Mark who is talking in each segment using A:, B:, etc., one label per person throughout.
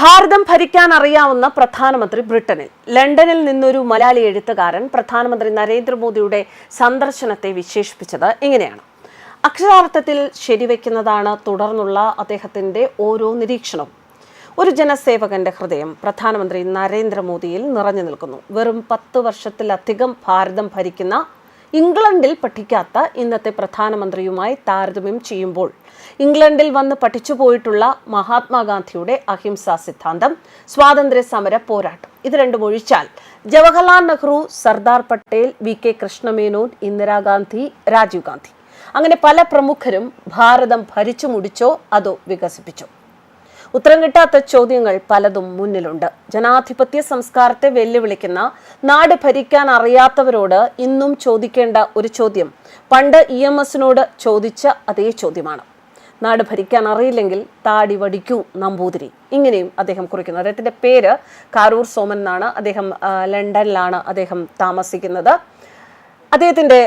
A: ഭാരതം ഭരിക്കാൻ അറിയാവുന്ന പ്രധാനമന്ത്രി ബ്രിട്ടനിൽ. ലണ്ടനിൽ നിന്നൊരു മലയാളി എഴുത്തുകാരൻ പ്രധാനമന്ത്രി നരേന്ദ്രമോദിയുടെ സന്ദർശനത്തെ വിശേഷിപ്പിച്ചത് ഇങ്ങനെയാണ്. അക്ഷരാർത്ഥത്തിൽ ശരിവെക്കുന്നതാണ് തുടർന്നുള്ള അദ്ദേഹത്തിന്റെ ഓരോ നിരീക്ഷണവും. ഒരു ജനസേവകന്റെ ഹൃദയം പ്രധാനമന്ത്രി നരേന്ദ്രമോദിയിൽ നിറഞ്ഞു നിൽക്കുന്നു. വെറും പത്ത് വർഷത്തിലധികം ഭാരതം ഭരിക്കുന്ന ഇംഗ്ലണ്ടിൽ പഠിക്കാത്ത ഇന്നത്തെ പ്രധാനമന്ത്രിയുമായി താരതമ്യം ചെയ്യുമ്പോൾ ഇംഗ്ലണ്ടിൽ വന്ന് പഠിച്ചു പോയിട്ടുള്ള മഹാത്മാഗാന്ധിയുടെ അഹിംസാ സിദ്ധാന്തം സ്വാതന്ത്ര്യ സമര പോരാട്ടം. ഇത് രണ്ടും ഒഴിച്ചാൽ ജവഹർലാൽ നെഹ്റു സർദാർ പട്ടേൽ വി കെ കൃഷ്ണമേനോൻ ഇന്ദിരാഗാന്ധി രാജീവ് ഗാന്ധി. അങ്ങനെ പല പ്രമുഖരും ഭാരതം ഭരിച്ചു മുടിച്ചോ അതോ വികസിപ്പിച്ചോ. ഉത്തരം കിട്ടാത്ത ചോദ്യങ്ങൾ പലതും മുന്നിലുണ്ട്. ജനാധിപത്യ സംസ്കാരത്തെ വെല്ലുവിളിക്കുന്ന നാട് ഭരിക്കാൻ അറിയാത്തവരോട് ഇന്നും ചോദിക്കേണ്ട ഒരു ചോദ്യം. പണ്ട് ഇ എം എസിനോട് ചോദിച്ച അതേ ചോദ്യമാണ്. നാട് ഭരിക്കാൻ അറിയില്ലെങ്കിൽ താടി വടിക്കൂ നമ്പൂതിരി. ഇങ്ങനെയും അദ്ദേഹം കുറിക്കുന്നു. അദ്ദേഹത്തിന്റെ പേര് കാരൂർ സോമൻ എന്നാണ്. അദ്ദേഹം ലണ്ടനിലാണ് അദ്ദേഹം താമസിക്കുന്നത്. അദ്ദേഹത്തിന്റെ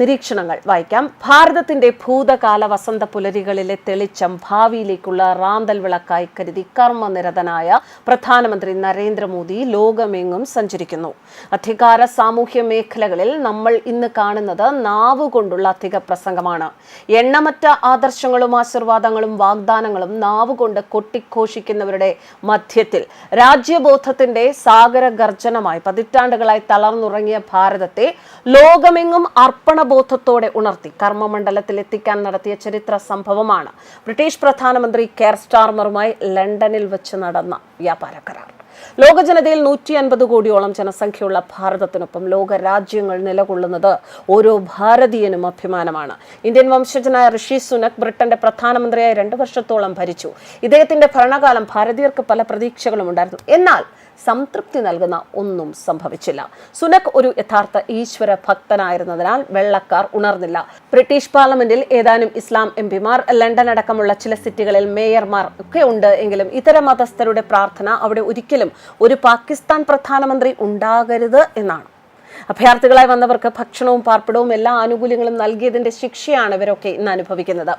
A: നിരീക്ഷണങ്ങൾ വായിക്കാം. ഭാരതത്തിന്റെ ഭൂതകാല വസന്ത പുലരികളിലെ തെളിച്ചം ഭാവിയിലേക്കുള്ള റാന്തൽ വിളക്കായി കരുതി കർമ്മനിരതനായ പ്രധാനമന്ത്രി നരേന്ദ്രമോദി ലോകമെങ്ങും സഞ്ചരിക്കുന്നു. അധികാര സാമൂഹ്യ മേഖലകളിൽ നമ്മൾ ഇന്ന് കാണുന്നത് നാവ് കൊണ്ടുള്ള അധിക പ്രസംഗമാണ് എണ്ണമറ്റ ആദർശങ്ങളും ആശീർവാദങ്ങളും വാഗ്ദാനങ്ങളും നാവ് കൊണ്ട് കൊട്ടിഘോഷിക്കുന്നവരുടെ മധ്യത്തിൽ രാജ്യബോധത്തിന്റെ സാഗര ഗർജനമായി പതിറ്റാണ്ടുകളായി തളർന്നുറങ്ങിയ ഭാരതത്തെ ലോകമെങ്ങും അർപ്പണബോധത്തോടെ ഉണർത്തി കർമ്മമണ്ഡലത്തിൽ എത്തിക്കാൻ നടത്തിയ ചരിത്ര സംഭവമാണ്. ബ്രിട്ടീഷ് പ്രധാനമന്ത്രി കെയർ സ്റ്റാർമറുമായി ലണ്ടനിൽ വെച്ച് നടന്ന വ്യാപാര കരാർ. ലോക ജനതയിൽ നൂറ്റി അൻപത് കോടിയോളം ജനസംഖ്യയുള്ള ഭാരതത്തിനൊപ്പം ലോക രാജ്യങ്ങൾ നിലകൊള്ളുന്നത് ഓരോ ഭാരതീയനും അഭിമാനമാണ്. ഇന്ത്യൻ വംശജനായ ഋഷി സുനക് ബ്രിട്ടന്റെ പ്രധാനമന്ത്രിയായി രണ്ടു വർഷത്തോളം ഭരിച്ചു. ഇദ്ദേഹത്തിന്റെ ഭരണകാലം ഭാരതീയർക്ക് പല പ്രതീക്ഷകളും ഉണ്ടായിരുന്നു. എന്നാൽ സംതൃപ്തി നൽകുന്ന ഒന്നും സംഭവിച്ചില്ല. സുനക് ഒരു യഥാർത്ഥ ഈശ്വര ഭക്തനായിരുന്നതിനാൽ വെള്ളക്കാർ ഉണർന്നില്ല. ബ്രിട്ടീഷ് പാർലമെന്റിൽ ഏതാനും ഇസ്ലാം എം പിമാർ ലണ്ടൻ അടക്കമുള്ള ചില സിറ്റികളിൽ മേയർമാർ ഒക്കെ ഉണ്ട് എങ്കിലും ഇതര മതസ്ഥരുടെ പ്രാർത്ഥന അവിടെ ഒരിക്കലും ഒരു പാകിസ്ഥാൻ പ്രധാനമന്ത്രി ഉണ്ടാകരുത് എന്നാണ്. അഭയാർത്ഥികളായി വന്നവർക്ക് ഭക്ഷണവും പാർപ്പിടവും എല്ലാ ആനുകൂല്യങ്ങളും നൽകിയതിന്റെ ശിക്ഷയാണ് ഇവരൊക്കെ ഇന്ന് അനുഭവിക്കുന്നത്.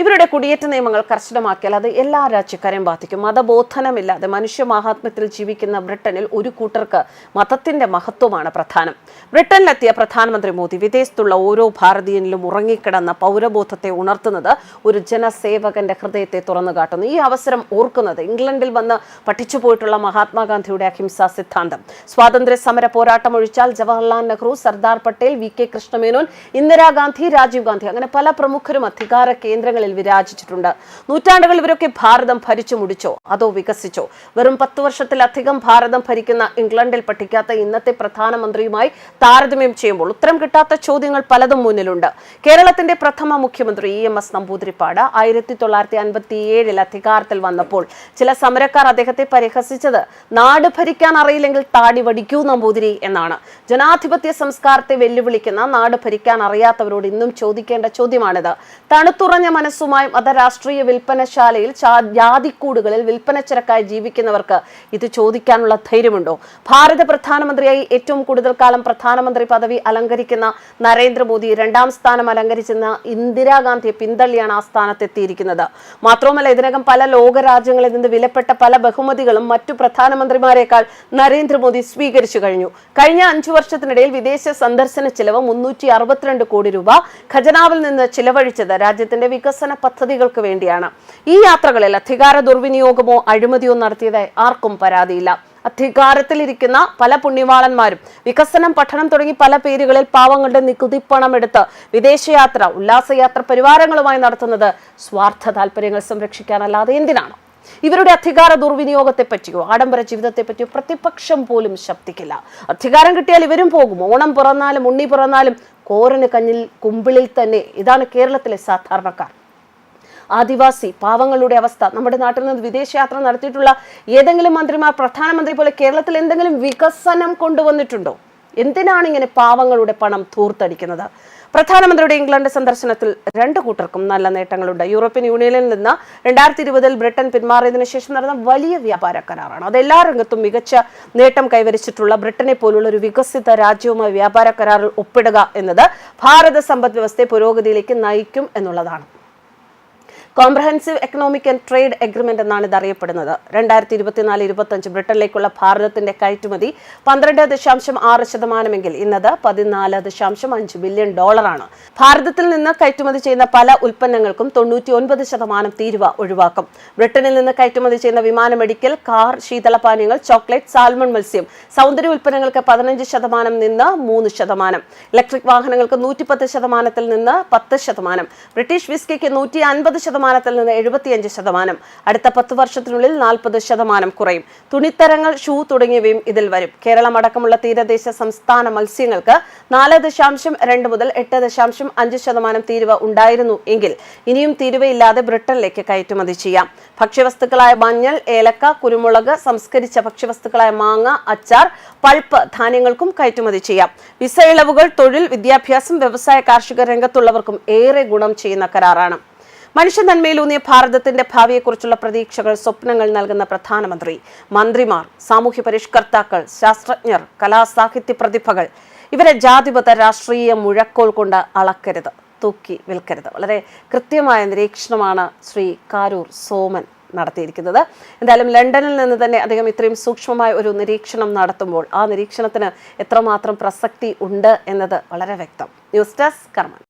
A: ഇവരുടെ കുടിയേറ്റ നിയമങ്ങൾ കർശനമാക്കിയാൽ അത് എല്ലാ രാജ്യക്കാരെയും ബാധിക്കും. മതബോധനമില്ലാതെ മനുഷ്യ മഹാത്മ്യത്തിൽ ജീവിക്കുന്ന ബ്രിട്ടനിൽ ഒരു കൂട്ടർക്ക് മതത്തിന്റെ മഹത്വമാണ് പ്രധാനം. ബ്രിട്ടനിലെത്തിയ പ്രധാനമന്ത്രി മോദി വിദേശത്തുള്ള ഓരോ ഭാരതീയനിലും ഉറങ്ങിക്കിടന്ന പൗരബോധത്തെ ഉണർത്തുന്നത് ഒരു ജനസേവകന്റെ ഹൃദയത്തെ തുറന്നു കാട്ടുന്നു. ഈ അവസരം ഓർക്കുന്നത് ഇംഗ്ലണ്ടിൽ വന്ന് പഠിച്ചു പോയിട്ടുള്ള മഹാത്മാഗാന്ധിയുടെ അഹിംസാ സിദ്ധാന്തം. സ്വാതന്ത്ര്യ സമര പോരാട്ടം ഒഴിച്ചാൽ ജവഹർലാൽ നെഹ്റു സർദാർ പട്ടേൽ വി കെ കൃഷ്ണമേനോൻ ഇന്ദിരാഗാന്ധി രാജീവ് ഗാന്ധി അങ്ങനെ പല പ്രമുഖരും അധികാര കേന്ദ്രങ്ങളിൽ വിരാജിച്ചിട്ടുണ്ട്. നൂറ്റാണ്ടുകൾ ഇവരൊക്കെ ഭാരതം ഭരിച്ചു മുടിച്ചോ? അതോ വികസിച്ചോ? വെറും പത്ത് വർഷത്തിലധികം ഭാരതം ഭരിക്കുന്ന ഇംഗ്ലണ്ടിൽ പഠിക്കാത്ത ഇന്നത്തെ പ്രധാനമന്ത്രിയുമായി താരതമ്യം ചെയ്യുമ്പോൾ ഉത്തരം കിട്ടാത്ത ചോദ്യങ്ങൾ പലതും മുന്നിലുണ്ട്. കേരളത്തിന്റെ പ്രഥമ മുഖ്യമന്ത്രി ഇ എം എസ് നമ്പൂതിരിപ്പാട് ആയിരത്തി തൊള്ളായിരത്തി അൻപത്തി ഏഴിൽ അധികാരത്തിൽ വന്നപ്പോൾ ചില സമരക്കാർ അദ്ദേഹത്തെ പരിഹസിച്ചത് നാട് ഭരിക്കാൻ അറിയില്ലെങ്കിൽ താടി വടിക്കൂ നമ്പൂതിരി എന്നാണ്. ജനാധിപത്യ സംസ്കാരത്തെ വെല്ലുവിളിക്കുന്ന നാട് ഭരിക്കാൻ അറിയാത്തവരോട് ഇന്നും ചോദിക്കേണ്ട ചോദ്യമാണിത്. തണുത്തുറഞ്ഞ മനസ്സുമായി മതരാഷ്ട്രീയ വിൽപ്പനശാലയിൽ ജാതിക്കൂടുകളിൽ വിൽപ്പനച്ചരക്കായി ജീവിക്കുന്നവർക്ക് ഇത് ചോദിക്കാനുള്ള ധൈര്യമുണ്ടോ? ഭാരത പ്രധാനമന്ത്രിയായി ഏറ്റവും കൂടുതൽ കാലം പ്രധാനമന്ത്രി പദവി അലങ്കരിക്കുന്ന നരേന്ദ്രമോദി രണ്ടാം സ്ഥാനം അലങ്കരിച്ചിരുന്ന ഇന്ദിരാഗാന്ധിയെ പിന്തള്ളിയാണ് ആ സ്ഥാനത്തെത്തിയിരിക്കുന്നത്. മാത്രവുമല്ല ഇതിനകം പല ലോകരാജ്യങ്ങളിൽ നിന്ന് വിലപ്പെട്ട പല ബഹുമതികളും മറ്റു പ്രധാനമന്ത്രിമാരെക്കാൾ നരേന്ദ്രമോദി സ്വീകരിച്ചു കഴിഞ്ഞു. കഴിഞ്ഞ അഞ്ചു വർഷത്തിനിടയിൽ വിദേശ സന്ദർശന ചിലവ് മുന്നൂറ്റി അറുപത്തിരണ്ട് കോടി രൂപ ഖജനാവിൽ നിന്ന് ചിലവഴിച്ചത് രാജ്യത്തിന്റെ വികസന പദ്ധതികൾക്ക് വേണ്ടിയാണ്. ഈ യാത്രകളിൽ അധികാര ദുർവിനിയോഗമോ അഴിമതിയോ നടത്തിയതായി ആർക്കും പരാതിയില്ല. അധികാരത്തിലിരിക്കുന്ന പല പുണ്യവാളന്മാരും വികസനം പഠനം തുടങ്ങി പല പേരുകളിൽ പാവങ്ങളുടെ നികുതി പണം എടുത്ത് വിദേശയാത്ര ഉല്ലാസയാത്ര പരിവാരങ്ങളുമായി നടത്തുന്നത് സ്വാർത്ഥ താല്പര്യങ്ങൾ സംരക്ഷിക്കാനല്ലാതെ എന്തിനാണ്? ഇവരുടെ അധികാര ദുർവിനിയോഗത്തെ പറ്റിയോ ആഡംബര ജീവിതത്തെ പറ്റിയോ പ്രതിപക്ഷം പോലും ശബ്ദിക്കില്ല. അധികാരം കിട്ടിയാൽ ഇവരും പോകും. ഓണം പിറന്നാലും ഉണ്ണി പിറന്നാലും കോരന് കഞ്ഞിൽ കുമ്പിളിൽ തന്നെ. ഇതാണ് കേരളത്തിലെ സാധാരണക്കാർ. ആദിവാസി പാവങ്ങളുടെ അവസ്ഥ. നമ്മുടെ നാട്ടിൽ നിന്ന് വിദേശയാത്ര നടത്തിയിട്ടുള്ള ഏതെങ്കിലും മന്ത്രിമാർ പ്രധാനമന്ത്രി പോലെ കേരളത്തിൽ എന്തെങ്കിലും വികസനം കൊണ്ടുവന്നിട്ടുണ്ടോ? എന്തിനാണ് ഇങ്ങനെ പാവങ്ങളുടെ പണം തൂർത്തടിക്കുന്നത്? പ്രധാനമന്ത്രിയുടെ ഇംഗ്ലണ്ട് സന്ദർശനത്തിൽ രണ്ട് കൂട്ടർക്കും നല്ല നേട്ടങ്ങളുണ്ട്. യൂറോപ്യൻ യൂണിയനിൽ നിന്ന് രണ്ടായിരത്തി ഇരുപതിൽ ബ്രിട്ടൻ പിന്മാറിയതിനു ശേഷം നടന്ന വലിയ വ്യാപാര കരാറാണ്. അത് എല്ലാ രംഗത്തും മികച്ച നേട്ടം കൈവരിച്ചിട്ടുള്ള ബ്രിട്ടനെ പോലുള്ള ഒരു വികസിത രാജ്യവുമായി വ്യാപാര കരാറിൽ ഒപ്പിടുക എന്നത് ഭാരത സമ്പദ് വ്യവസ്ഥയെ പുരോഗതിയിലേക്ക് നയിക്കും എന്നുള്ളതാണ്. Comprehensive economic and trade agreement എന്നാണ് ഇത് അറിയപ്പെടുന്നത്. രണ്ടായിരത്തി ഇരുപത്തിനാല് ഇരുപത്തഞ്ച് ബ്രിട്ടനിലേക്കുള്ള ഭാരതത്തിന്റെ കയറ്റുമതി പന്ത്രണ്ട് ദശാംശം ആറ് ശതമാനമെങ്കിൽ ഇന്നത് പതിനാല് ദശാംശം അഞ്ച് ബില്യൺ ഡോളറാണ്. ഭാരതത്തിൽ നിന്ന് കയറ്റുമതി ചെയ്യുന്ന പല ഉൽപ്പന്നങ്ങൾക്കും തൊണ്ണൂറ്റി ഒൻപത് ശതമാനം തീരുവ ഒഴിവാക്കും. ബ്രിട്ടനിൽ നിന്ന് കയറ്റുമതി ചെയ്യുന്ന വിമാന മെഡിക്കൽ കാർ ശീതളപാനീയങ്ങൾ ചോക്ലേറ്റ് സാൽമൺ മത്സ്യം സൗന്ദര്യ ഉൽപ്പന്നങ്ങൾക്ക് പതിനഞ്ച് ശതമാനം നിന്ന് മൂന്ന് ശതമാനം. ഇലക്ട്രിക് വാഹനങ്ങൾക്ക് നൂറ്റിപ്പത്ത് ശതമാനത്തിൽ നിന്ന് പത്ത് ശതമാനം. ബ്രിട്ടീഷ് വിസ്കിക്ക് നൂറ്റി അൻപത് ശതമാനത്തിൽ നിന്ന് എഴുപത്തിയഞ്ച് ശതമാനം. അടുത്ത പത്ത് വർഷത്തിനുള്ളിൽ നാൽപ്പത് ശതമാനം കുറയും. തുണിത്തരങ്ങൾ ഷൂ തുടങ്ങിയവയും ഇതിൽ വരും. കേരളം അടക്കമുള്ള തീരദേശ സംസ്ഥാന മത്സ്യങ്ങൾക്ക് നാല് ദശാംശം രണ്ട് മുതൽ എട്ട് ദശാംശം അഞ്ച് ശതമാനം തീരുവ ഉണ്ടായിരുന്നു എങ്കിൽ ഇനിയും തീരുവയില്ലാതെ ബ്രിട്ടനിലേക്ക് കയറ്റുമതി ചെയ്യാം. ഭക്ഷ്യവസ്തുക്കളായ മഞ്ഞൾ ഏലക്ക കുരുമുളക് സംസ്കരിച്ച ഭക്ഷ്യവസ്തുക്കളായ മാങ്ങ അച്ചാർ പൾപ്പ് ധാന്യങ്ങൾക്കും കയറ്റുമതി ചെയ്യാം. വിസ ഇളവുകൾ തൊഴിൽ വിദ്യാഭ്യാസം വ്യവസായ കാർഷിക രംഗത്തുള്ളവർക്കും ഏറെ ഗുണം ചെയ്യുന്ന കരാറാണ്. മനുഷ്യ നന്മയിലൂന്നിയ ഭാരതത്തിന്റെ ഭാവിയെക്കുറിച്ചുള്ള പ്രതീക്ഷകൾ സ്വപ്നങ്ങൾ നൽകുന്ന പ്രധാനമന്ത്രി. മന്ത്രിമാർ സാമൂഹ്യ പരിഷ്കർത്താക്കൾ ശാസ്ത്രജ്ഞർ കലാസാഹിത്യ പ്രതിഭകൾ ഇവരെ ജാതിപത രാഷ്ട്രീയ മുഴക്കോൾ കൊണ്ട് അളക്കരുത് തൂക്കി വിൽക്കരുത്. വളരെ കൃത്യമായ നിരീക്ഷണമാണ് ശ്രീ കാരൂർ സോമൻ നടത്തിയിരിക്കുന്നത്. എന്തായാലും ലണ്ടനിൽ നിന്ന് തന്നെ അദ്ദേഹം ഇത്രയും സൂക്ഷ്മമായ ഒരു നിരീക്ഷണം നടത്തുമ്പോൾ ആ നിരീക്ഷണത്തിന് എത്രമാത്രം പ്രസക്തി ഉണ്ട് എന്നത് വളരെ വ്യക്തം. News desk കർമ്മൻ